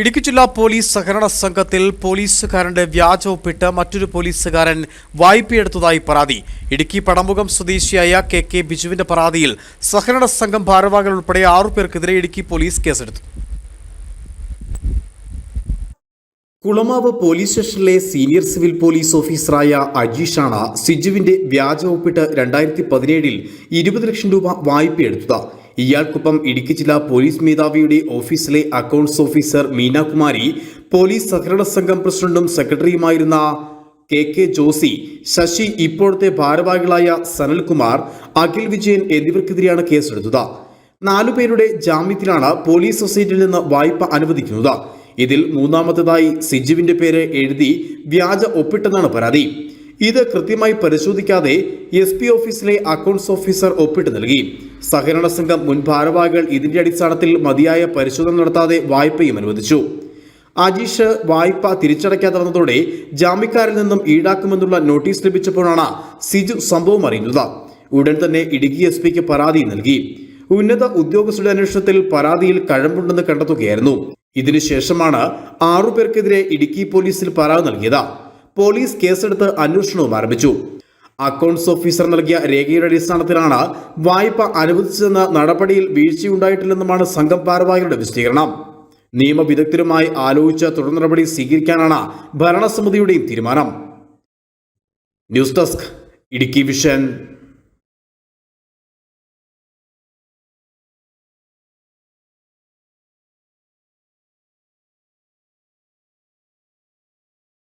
ഇടുക്കി ജില്ലാ പോലീസ് സഹകരണ സംഘത്തിൽ പോലീസുകാരന്റെ വ്യാജ ഒപ്പിട്ട് മറ്റൊരു പോലീസുകാരൻ വായ്പയെടുത്തതായി പരാതി. ഇടുക്കി പടമുഖം സ്വദേശിയായ കെ കെ ബിജുവിന്റെ പരാതിയിൽ സഹകരണ സംഘം ഭാരവാഹികൾ ഉൾപ്പെടെ ആറുപേർക്കെതിരെ ഇടുക്കി പോലീസ് കേസെടുത്തു. കുളമാവ് പോലീസ് സ്റ്റേഷനിലെ സീനിയർ സിവിൽ പോലീസ് ഓഫീസറായ അജീഷാണ് സിജുവിന്റെ വ്യാജ ഒപ്പിട്ട് രണ്ടായിരത്തി പതിനേഴിൽ ഇരുപത് ലക്ഷം രൂപ വായ്പയെടുത്തത്. ഇയാൾക്കൊപ്പം ഇടുക്കി ജില്ലാ പോലീസ് മേധാവിയുടെ ഓഫീസിലെ അക്കൗണ്ട്സ് ഓഫീസർ മീനാകുമാരി പോലീസ് സഹകരണ സംഘം പ്രസിഡന്റും സെക്രട്ടറിയുമായിരുന്ന കെ കെ ജോസി ശശി ഇപ്പോഴത്തെ ഭാരവാഹികളായ സനൽകുമാർ അഖിൽ വിജയൻ എന്നിവർക്കെതിരെയാണ് കേസെടുത്തത്. നാലുപേരുടെ ജാമ്യത്തിലാണ് പോലീസ് സൊസൈറ്റിയിൽ നിന്ന് വായ്പ അനുവദിക്കുന്നത്. ഇതിൽ മൂന്നാമത്തേതായി സിജുവിന്റെ പേര് എഴുതി വ്യാജ ഒപ്പിട്ടെന്നാണ് പരാതി. ഇത് കൃത്യമായി പരിശോധിക്കാതെ എസ് പി ഓഫീസിലെ അക്കൗണ്ട്സ് ഓഫീസർ ഒപ്പിട്ട് നൽകി. സഹകരണ സംഘം മുൻ ഭാരവാഹികൾ ഇതിന്റെ അടിസ്ഥാനത്തിൽ മതിയായ പരിശോധന നടത്താതെ വായ്പയും അനുവദിച്ചു. അജീഷ് വായ്പ തിരിച്ചടയ്ക്കാതെ വന്നതോടെ ജാമ്യക്കാരിൽ നിന്നും ഈടാക്കുമെന്നുള്ള നോട്ടീസ് ലഭിച്ചപ്പോഴാണ് സിജു സംഭവം അറിയുന്നത്. ഉടൻ തന്നെ ഇടുക്കി എസ് പിക്ക് പരാതി നൽകി. ഉന്നത ഉദ്യോഗസ്ഥരുടെ അന്വേഷണത്തിൽ പരാതിയിൽ കഴമ്പുണ്ടെന്ന് കണ്ടെത്തുകയായിരുന്നു. ഇതിനുശേഷമാണ് ആറുപേർക്കെതിരെ ഇടുക്കി പോലീസിൽ പരാതി നൽകിയത്. പോലീസ് കേസെടുത്ത് അന്വേഷണവും ആരംഭിച്ചു. അക്കൗണ്ട്സ് ഓഫീസർ നൽകിയ രേഖയുടെ അടിസ്ഥാനത്തിലാണ് വായ്പ അനുവദിച്ചതെന്ന നടപടിയിൽ വീഴ്ചയുണ്ടായിട്ടില്ലെന്നുമാണ് സംഘം ഭാരവാഹികളുടെ വിശദീകരണം. നിയമവിദഗ്ധരുമായി ആലോചിച്ച തുടർ നടപടി സ്വീകരിക്കാനാണ് ഭരണസമിതിയുടെയും തീരുമാനം. News desk Idukki vision.